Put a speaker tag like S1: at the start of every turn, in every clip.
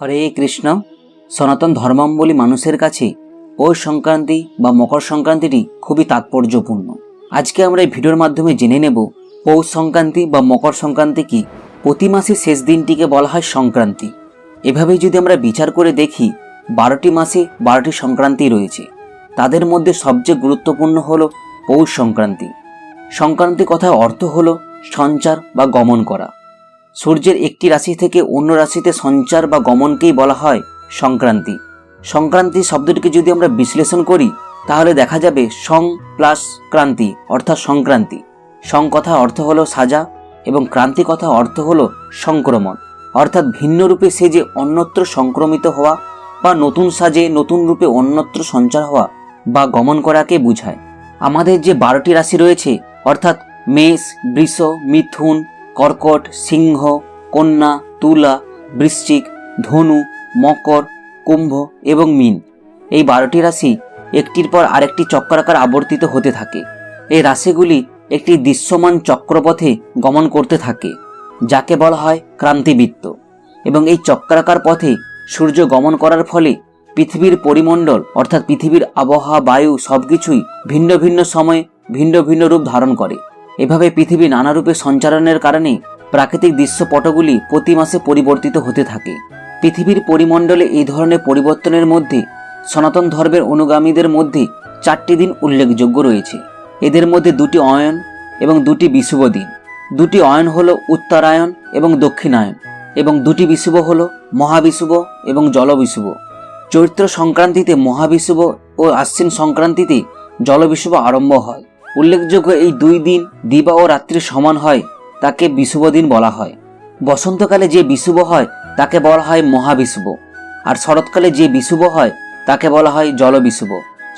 S1: হরে কৃষ্ণ। সনাতন ধর্মাবলী মানুষের কাছে পৌষ সংক্রান্তি বা মকর সংক্রান্তিটি খুবই তাৎপর্যপূর্ণ। আজকে আমরা এই ভিডিওর মাধ্যমে জেনে নেব পৌষ সংক্রান্তি বা মকর সংক্রান্তি কি? প্রতি মাসের শেষ দিনটিকে বলা হয় সংক্রান্তি। এভাবেই যদি আমরা বিচার করে দেখি, বারোটি মাসে বারোটি সংক্রান্তি রয়েছে। তাদের মধ্যে সবচেয়ে গুরুত্বপূর্ণ হলো পৌষ সংক্রান্তি। সংক্রান্তি কথার অর্থ হলো সঞ্চার বা গমন করা। সূর্যের একটি রাশি থেকে অন্য রাশিতে সঞ্চার বা গমনকেই বলা হয় সংক্রান্তি। সংক্রান্তি শব্দটিকে যদি আমরা বিশ্লেষণ করি, তাহলে দেখা যাবে সং প্লাস ক্রান্তি অর্থাৎ সংক্রান্তি। সং কথা অর্থ হলো সাজা এবং ক্রান্তি কথা অর্থ হলো সংক্রমণ। অর্থাৎ ভিন্ন রূপে সে যে অন্যত্র সংক্রমিত হওয়া বা নতুন সাজে নতুন রূপে অন্যত্র সঞ্চার হওয়া বা গমন করাকে বুঝায়। আমাদের যে বারোটি রাশি রয়েছে, অর্থাৎ মেষ, বৃষ, মিথুন কর্কট, সিংহ, কন্যা, তুলা, বৃশ্চিক, ধনু, মকর, কুম্ভ এবং মিন। এই বারোটি রাশি একটির পর আরেকটি চক্রাকার আবর্তিত হতে থাকে। এই রাশিগুলি একটি দৃশ্যমান চক্রপথে গমন করতে থাকে, যাকে বলা হয় ক্রান্তিবৃত্ত। এবং এই চক্রাকার পথে সূর্য গমন করার ফলে পৃথিবীর পরিমণ্ডল, অর্থাৎ পৃথিবীর আবহাওয়া, বায়ু সবকিছুই ভিন্ন ভিন্ন সময়ে ভিন্ন ভিন্ন রূপ ধারণ করে। এভাবে পৃথিবী নানা রূপে সঞ্চালনের কারণে প্রাকৃতিক দৃশ্যপটগুলি প্রতি মাসে পরিবর্তিত হতে থাকে। পৃথিবীর পরিমণ্ডলে এই ধরনের পরিবর্তনের মধ্যে, সনাতন ধর্মের অনুগামীদের মধ্যে চারটি দিন উল্লেখযোগ্য রয়েছে। এদের মধ্যে দুটি অয়ন এবং দুটি বিষুব দিন। দুটি অয়ন হল উত্তরায়ণ এবং দক্ষিণায়ন এবং দুটি বিষুব হল মহাবিষুব এবং জলবিষুব চৈত্র সংক্রান্তিতে মহাবিষুব ও আশ্বিন সংক্রান্তিতে জলবিষুব আরম্ভ হয়। উল্লেখযোগ্য এই দুই দিন দিবা ও রাত্রির সমান হয়, তাকে বিষুব দিন বলা হয়। বসন্তকালে যে বিষুব হয়, তাকে বলা হয় মহাবিষুব আর শরৎকালে যে বিষুব হয়, তাকে বলা হয় জলবিষুব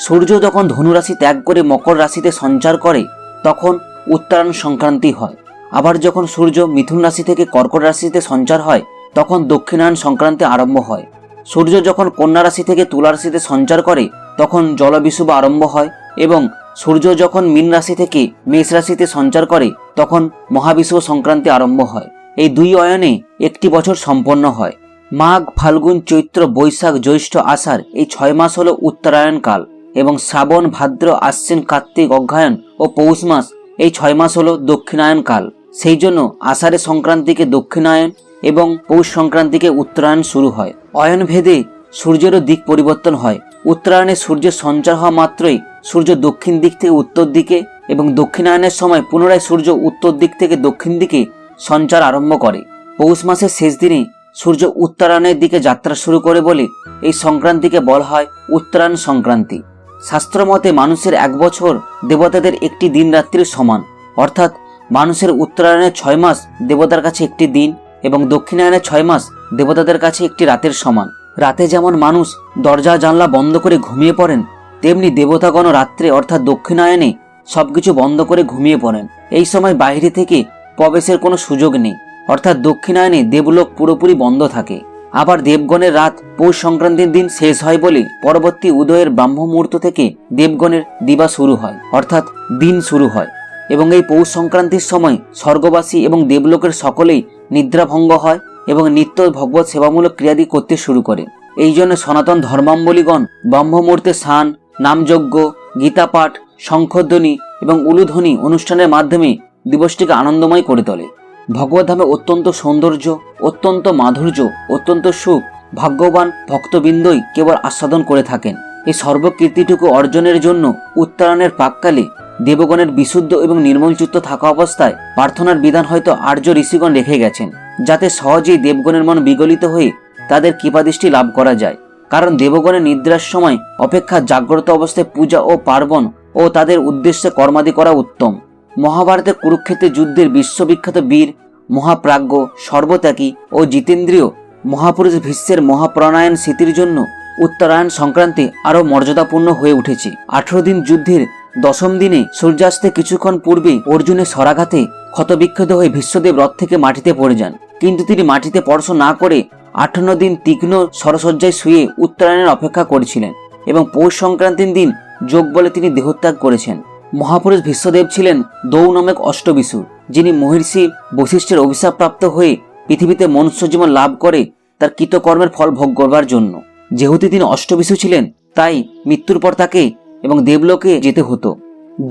S1: সূর্য যখন ধনুরাশি ত্যাগ করে মকর রাশিতে সঞ্চার করে, তখন উত্তরায়ণ সংক্রান্তি হয়। আবার যখন সূর্য মিথুন রাশি থেকে কর্কট রাশিতে সঞ্চার হয়, তখন দক্ষিণায়ন সংক্রান্তি আরম্ভ হয়। সূর্য যখন কন্যা রাশি থেকে তুলা রাশিতে সঞ্চার করে, তখন জলবিষুব আরম্ভ হয় এবং সূর্য যখন মীন রাশি থেকে মেষ রাশিতে সঞ্চার করে, তখন মহাবিষুব সংক্রান্তি আরম্ভ হয়। এই দুই অয়নে একটি বছর সম্পন্ন হয়। মাঘ, ফাল্গুন, চৈত্র, বৈশাখ, জ্যৈষ্ঠ, আষাঢ় এই ছয় মাস হল উত্তরায়ণ কাল এবং শ্রাবণ, ভাদ্র, আশ্বিন, কার্তিক, অগ্রহায়ণ ও পৌষ মাস এই ছয় মাস হল দক্ষিণায়ন কাল। সেই জন্য আষাঢ়ের সংক্রান্তিকে দক্ষিণায়ন এবং পৌষ সংক্রান্তিকে উত্তরায়ণ শুরু হয়। অয়ন ভেদে সূর্যেরও দিক পরিবর্তন হয়। উত্তরায়ণে সূর্যের সঞ্চার হওয়া মাত্রই সূর্য দক্ষিণ দিক থেকে উত্তর দিকে এবং দক্ষিণায়নের সময় পুনরায় সূর্য উত্তর দিক থেকে দক্ষিণ দিকে সঞ্চার আরম্ভ করে। পৌষ মাসের শেষ দিনে সূর্য উত্তরায়ণের দিকে যাত্রা শুরু করে বলে এই সংক্রান্তিকে বলা হয় উত্তরায়ণ সংক্রান্তি। শাস্ত্রমতে মানুষের এক বছর দেবতাদের একটি দিন রাত্রির সমান। অর্থাৎ মানুষের উত্তরায়ণের ছয় মাস দেবতার কাছে একটি দিন এবং দক্ষিণায়নের ছয় মাস দেবতাদের কাছে একটি রাতের সমান। রাতে যেমন মানুষ দরজা জানলা বন্ধ করে ঘুমিয়ে পড়েন তেমনি দেবতাগণ রাত্রে অর্থাৎ দক্ষিণায়নে সবকিছু বন্ধ করে ঘুমিয়ে পড়েন। এই সময় বাইরে থেকে প্রবেশের কোনো সুযোগ নেই। অর্থাৎ দক্ষিণায়নে দেবলোক পুরোপুরি বন্ধ থাকে। আবার দেবগণের রাত পৌষ সংক্রান্তির দিন শেষ হয় বলে পরবর্তী উদয়ের ব্রাহ্ম মুহূর্ত থেকে দেবগণের দিবা শুরু হয়, অর্থাৎ দিন শুরু হয়। এবং এই পৌষ সংক্রান্তির সময় স্বর্গবাসী এবং দেবলোকের সকলেই নিদ্রাভঙ্গ হয় এবং নিত্য ভগবত সেবামূলক ক্রিয়াদি করতে শুরু করে। এই জন্য সনাতন ধর্মাম্বলীগণ ব্রহ্মমূর্তে স্নান নামযজ্ঞ, গীতাপাঠ, শঙ্খধ্বনি এবং উলুধ্বনি অনুষ্ঠানের মাধ্যমে দিবসটিকে আনন্দময় করে তোলে। ভগবদ্ধামে অত্যন্ত সৌন্দর্য, অত্যন্ত মাধুর্য, অত্যন্ত সুখ ভাগ্যবান ভক্তবৃন্দই কেবল আস্বাদন করে থাকেন। এই সর্বকীর্তিটুকু অর্জনের জন্য উত্তরায়ণের প্রাককালে দেবগণের বিশুদ্ধ এবং নির্মলচিত্ত থাকা অবস্থায় প্রার্থনার বিধান হয়তো আর্য ঋষিগণ রেখে গেছেন, যাতে সহজেই দেবগণের মন বিগলিত হয়ে তাদের কৃপাদৃষ্টি লাভ করা যায়। কারণ দেবগণের নিদ্রার সময় অপেক্ষা জাগ্রত অবস্থায় পূজা ও পার্বণ ও তাদের উদ্দেশ্যে কর্মাদি করা উত্তম। মহাভারতের কুরুক্ষেত্রের যুদ্ধের বিশ্ববিখ্যাত বীর, মহাপ্রাজ্ঞ, সর্বত্যাগী ও জিতেন্দ্রীয় মহাপুরুষ ভীষ্মের মহাপ্রণায়ন স্মৃতির জন্য উত্তরায়ণ সংক্রান্তি আরও মর্যাদাপূর্ণ হয়ে উঠেছে। আঠারো দিন যুদ্ধের দশম দিনে সূর্যাস্তে কিছুক্ষণ পূর্বে অর্জুনের সরাঘাতে ক্ষতবিক্ষত হয়ে বিশ্বদেব রথ থেকে মাটিতে পড়ে যান। কিন্তু তিনি মাটিতে স্পর্শ না করে আঠান্ন দিন তীক্ষ্ণ সরসজ্জায় শুয়ে উত্তরায়ণের অপেক্ষা করেছিলেন এবং পৌষ সংক্রান্তির দিন যোগ বলে তিনি দেহত্যাগ করেছেন। মহাপুরুষ ভীষ্মদেব ছিলেন দৌ নামক অষ্টবিশু যিনি মহর্ষি বশিষ্ঠের অভিশাপপ্রাপ্ত হয়ে পৃথিবীতে মনুষ্য জীবন লাভ করে তার কৃতকর্মের ফল ভোগ করবার জন্য। যেহেতু তিনি অষ্টবিশু ছিলেন, তাই মৃত্যুর পর তাকে এবং দেবলোকে যেতে হতো।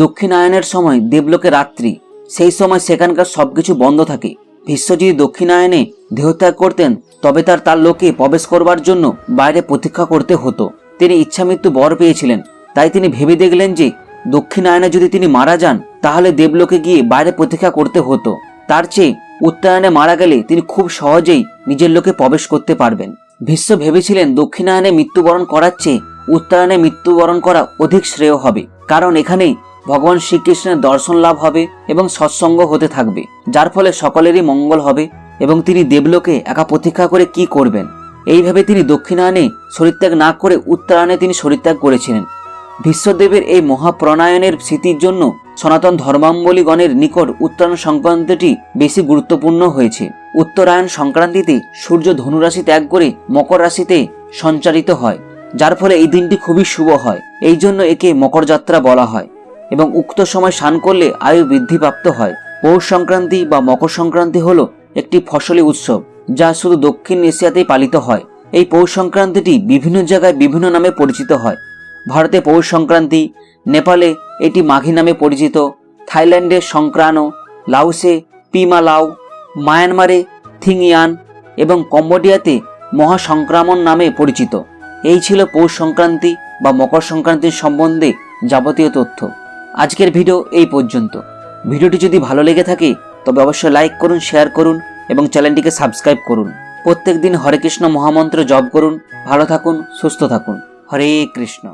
S1: দক্ষিণায়নের সময় দেবলোকে রাত্রি, সেই সময় সেখানকার সবকিছু বন্ধ থাকে। ভীষ্ম যদি দক্ষিণায়নে দেহত্যাগ করতেন, তবে তার তার লোকে প্রবেশ করবার জন্য বাইরে প্রতীক্ষা করতে হতো। তিনি ইচ্ছামৃত্যু বর পেয়েছিলেন, তাই তিনি ভেবে দেখলেন যে দক্ষিণায়নে যদি তিনি মারা যান, তাহলে দেবলোকে গিয়ে বাইরে প্রতীক্ষা করতে হতো। তার চেয়ে উত্তরায়ণে মারা গেলে তিনি খুব সহজেই নিজের লোকে প্রবেশ করতে পারবেন। ভীষ্ম ভেবেছিলেন দক্ষিণায়নে মৃত্যুবরণ করার চেয়ে উত্তরায়ণে মৃত্যুবরণ করা অধিক শ্রেয় হবে, কারণ এখানেই ভগবান শ্রীকৃষ্ণের দর্শন লাভ হবে এবং সৎসঙ্গ হতে থাকবে। যার ফলে সকলেরই মঙ্গল হবে এবং তিনি দেবলোকে একা প্রতীক্ষা করে কি করবেন? এইভাবে তিনি দক্ষিণায়নে শরীরত্যাগ না করে উত্তরায়ণে তিনি শরীরত্যাগ করেছিলেন। বিশ্বদেবের এই মহাপ্রণায়নের স্মৃতির জন্য সনাতন ধর্মাম্বলীগণের নিকট উত্তরায়ণ সংক্রান্তটি বেশি গুরুত্বপূর্ণ হয়েছে। উত্তরায়ণ সংক্রান্তিতে সূর্য ধনুরাশি ত্যাগ করে মকর রাশিতে সঞ্চারিত হয়, যার ফলে এই দিনটি খুবই শুভ হয়। এই জন্য একে মকর যাত্রা বলা হয়। এবং উক্ত সময় স্নান করলে আয়ু বৃদ্ধিপ্রাপ্ত হয়। পৌষ সংক্রান্তি বা মকর সংক্রান্তি হল একটি ফসলি উৎসব, যা শুধু দক্ষিণ এশিয়াতেই পালিত হয়। এই পৌষ সংক্রান্তিটি বিভিন্ন জায়গায় বিভিন্ন নামে পরিচিত হয়। ভারতে পৌষ সংক্রান্তি, নেপালে এটি মাঘী নামে পরিচিত, থাইল্যান্ডে সংক্রান্ত লাওসে পিমা লাউ মায়ানমারে থিংয়ান এবং কম্বোডিয়াতে মহাসংক্রামণ নামে পরিচিত। এই ছিল পৌষ সংক্রান্তি বা মকর সংক্রান্তির সম্বন্ধে যাবতীয় তথ্য। আজকের ভিডিও এই পর্যন্ত। ভিডিওটি যদি ভালো লেগে থাকে, তবে অবশ্যই লাইক করুন শেয়ার করুন এবং চ্যানেলটিকে সাবস্ক্রাইব করুন। প্রত্যেক দিন হরে কৃষ্ণ মহামন্ত্র জপ করুন। ভালো থাকুন, সুস্থ থাকুন। হরে কৃষ্ণ।